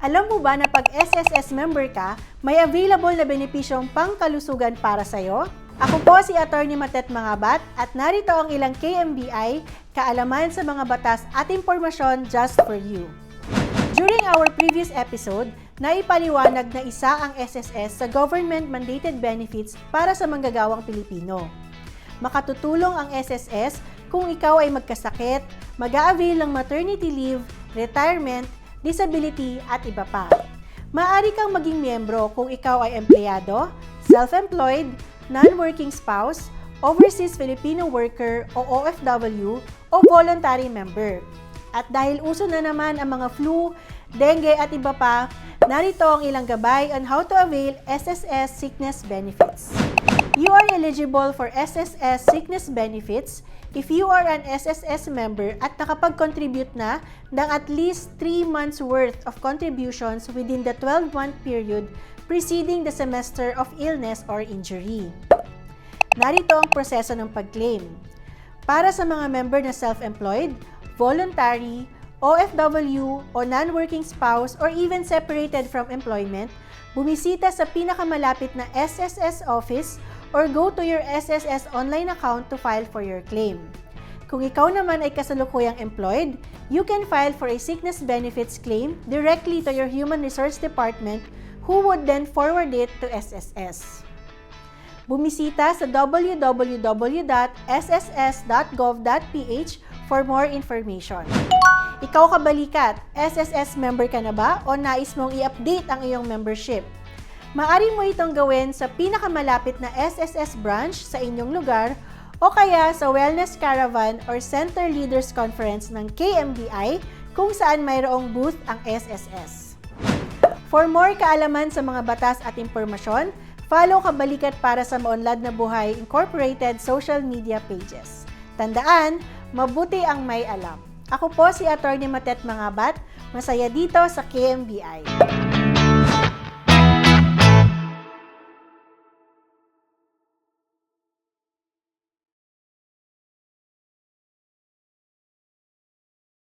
Alam mo ba na pag SSS member ka, may available na benepisyong pangkalusugan para sa'yo? Ako po si Attorney Matet Mangabat at narito ang ilang KMBI, kaalaman sa mga batas at impormasyon just for you. During our previous episode, naipaliwanag na isa ang SSS sa government-mandated benefits para sa manggagawang Pilipino. Makatutulong ang SSS kung ikaw ay magkasakit, mag-a-avail ng maternity leave, retirement, disability at iba pa. Maaari kang maging miyembro kung ikaw ay empleyado, self-employed, non-working spouse, overseas Filipino worker o OFW o voluntary member. At dahil uso na naman ang mga flu, dengue at iba pa, narito ang ilang gabay on how to avail SSS sickness benefits. You are eligible for SSS sickness benefits if you are an SSS member at nakapag-contribute na ng at least 3 months worth of contributions within the 12-month period preceding the semester of illness or injury. Narito ang proseso ng pag-claim. Para sa mga member na self-employed, voluntary, OFW o non-working spouse or even separated from employment, bumisita sa pinakamalapit na SSS office or go to your SSS online account to file for your claim. Kung ikaw naman ay kasalukuyang employed, you can file for a sickness benefits claim directly to your Human Resource Department who would then forward it to SSS. Bumisita sa www.sss.gov.ph for more information. Ikaw kabalikat, SSS member ka na ba o nais mong i-update ang iyong membership? Maari mo itong gawin sa pinakamalapit na SSS branch sa inyong lugar o kaya sa Wellness Caravan or Center Leaders Conference ng KMDI kung saan mayroong booth ang SSS. For more kaalaman sa mga batas at impormasyon, follow Kabalikat para sa Maunlad na Buhay Incorporated social media pages. Tandaan, mabuti ang may alam. Ako po si Attorney Matet Mangabat, masaya dito sa KMBI.